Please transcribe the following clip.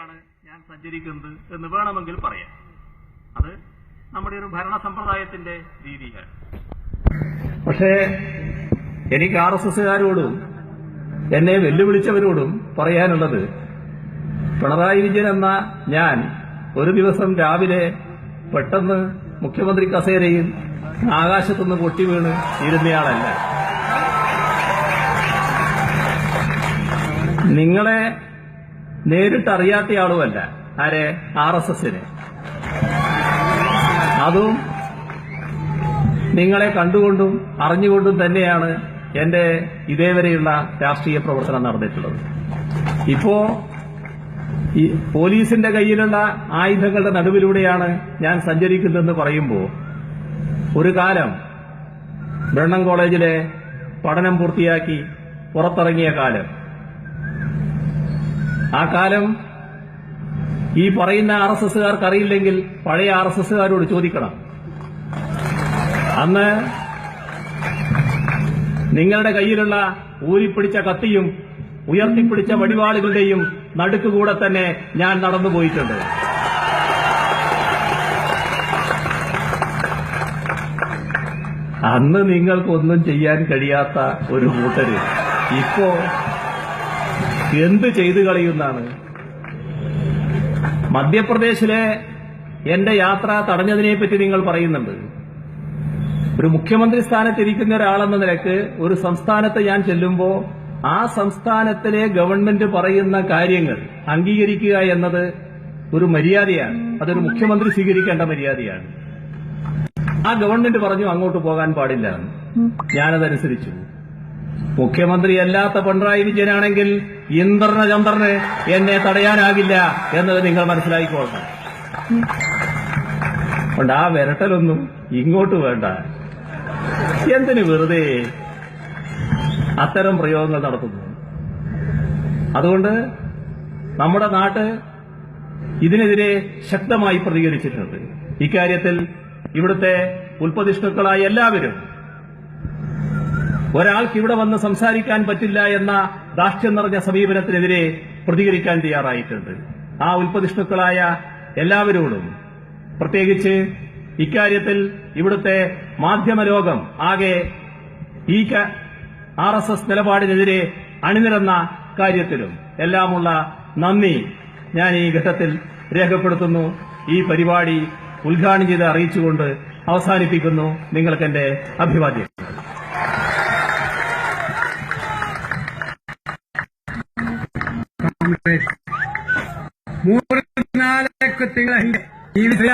പരിപാടിയിലൂടെയാണ് ഞാൻ സഞ്ചരിക്കുന്നത് എന്ന് വേണമെങ്കിൽ പറയാം. അത് നമ്മുടെ ഒരു ഭരണ സമ്പ്രദായത്തിന്റെ രീതിയാണ്. പക്ഷേ എനിക്ക് ആർ എസ് എസുകാരോടും എന്നെ വെല്ലുവിളിച്ചവരോടും പറയാനുള്ളത് പിണറായി വിജയൻ എന്ന ഞാൻ ഒരു ദിവസം രാവിലെ പെട്ടെന്ന് മുഖ്യമന്ത്രി കസേരയിൽ ആകാശത്തുനിന്ന് പൊട്ടി വീണ് ഇരുന്നയാളല്ല. നിങ്ങളെ നേരിട്ട് അറിയാത്തയാളുമല്ല ആരെ? ആർ എസ് എസിന്. അതും നിങ്ങളെ കണ്ടുകൊണ്ടും അറിഞ്ഞുകൊണ്ടും തന്നെയാണ് എന്റെ ഇതേവരെയുള്ള രാഷ്ട്രീയ പ്രവർത്തനം നടന്നിട്ടുള്ളത്. ഇപ്പോ ഈ പോലീസിന്റെ കയ്യിലുള്ള ആയുധങ്ങളുടെ നടുവിലൂടെയാണ് ഞാൻ സഞ്ചരിക്കുന്നതെന്ന് പറയുമ്പോൾ ഒരു കാലം ബ്രണ്ണം കോളേജിലെ പഠനം പൂർത്തിയാക്കി പുറത്തിറങ്ങിയ കാലം ആ കാലം ഈ പറയുന്ന ആർ എസ് എസുകാർക്ക് അറിയില്ലെങ്കിൽ പഴയ ആർ എസ് എസുകാരോട് ചോദിക്കണം. അന്ന് നിങ്ങളുടെ കയ്യിലുള്ള ഊരിപ്പിടിച്ച കത്തിയും ഉയർത്തിപ്പിടിച്ച വടിവാളുകളുടെയും നടുക്കുകൂടെ തന്നെ ഞാൻ നടന്നുപോയിട്ടുണ്ട് അന്ന് നിങ്ങൾക്കൊന്നും ചെയ്യാൻ കഴിയാത്ത ഒരു കൂട്ടര് ഇപ്പോ എന്ത് ചെയ്തു കളയുന്നാണ്. മധ്യപ്രദേശിലെ എന്റെ യാത്ര തടഞ്ഞതിനെ പറ്റി നിങ്ങൾ പറയുന്നുണ്ട്. ഒരു മുഖ്യമന്ത്രി സ്ഥാനത്തിരിക്കുന്ന ഒരാളെന്ന നിലയ്ക്ക് ഒരു സംസ്ഥാനത്ത് ഞാൻ ചെല്ലുമ്പോൾ ആ സംസ്ഥാനത്തിലെ ഗവൺമെന്റ് പറയുന്ന കാര്യങ്ങൾ അംഗീകരിക്കുക എന്നത് ഒരു മര്യാദയാണ്. അതൊരു മുഖ്യമന്ത്രി സ്വീകരിക്കേണ്ട മര്യാദയാണ്. ആ ഗവൺമെന്റ് പറഞ്ഞു അങ്ങോട്ട് പോകാൻ പാടില്ല. ഞാനതനുസരിച്ചു. മുഖ്യമന്ത്രി അല്ലാത്ത പിണറായി വിജയനാണെങ്കിൽ ഇന്ദ്രന ചന്ദ്രന് എന്നെ തടയാനാകില്ല എന്നത് നിങ്ങൾ മനസ്സിലാക്കിക്കോളണം അതുകൊണ്ട് ആ വിരട്ടലൊന്നും ഇങ്ങോട്ട് വേണ്ട. എന്തിന് വെറുതെ അത്തരം പ്രയോഗങ്ങൾ നടത്തുന്നു? അതുകൊണ്ട് നമ്മുടെ നാട്ട് ഇതിനെതിരെ ശക്തമായി പ്രതികരിച്ചിട്ടുണ്ട്. ഇക്കാര്യത്തിൽ ഇവിടുത്തെ ഉൽപ്പതിഷ്ണുക്കളായ എല്ലാവരും ഒരാൾക്ക് ഇവിടെ വന്ന് സംസാരിക്കാൻ പറ്റില്ല എന്ന ദാഷ്ട്യം നിറഞ്ഞ സമീപനത്തിനെതിരെ പ്രതികരിക്കാൻ തയ്യാറായിട്ടുണ്ട്. ആ ഉൽപ്പതിഷ്ണുക്കളായ എല്ലാവരോടും പ്രത്യേകിച്ച് ഇക്കാര്യത്തിൽ ഇവിടുത്തെ മാധ്യമലോകം ആകെ ഈ ആർ എസ് എസ് നിലപാടിനെതിരെ അണിനിരന്ന കാര്യത്തിലും എല്ലാമുള്ള നന്ദി ഞാൻ ഈ ഘട്ടത്തിൽ രേഖപ്പെടുത്തുന്നു. ഈ പരിപാടി ഉദ്ഘാടനം ചെയ്ത് അറിയിച്ചുകൊണ്ട് അവസാനിപ്പിക്കുന്നു. നിങ്ങൾക്കെന്റെ അഭിവാദ്യം. ಮೂರು ನಾಲ್ಕು ತಿಂಗಳ ಹಿಂದೆ ಈ ವಿಷಯ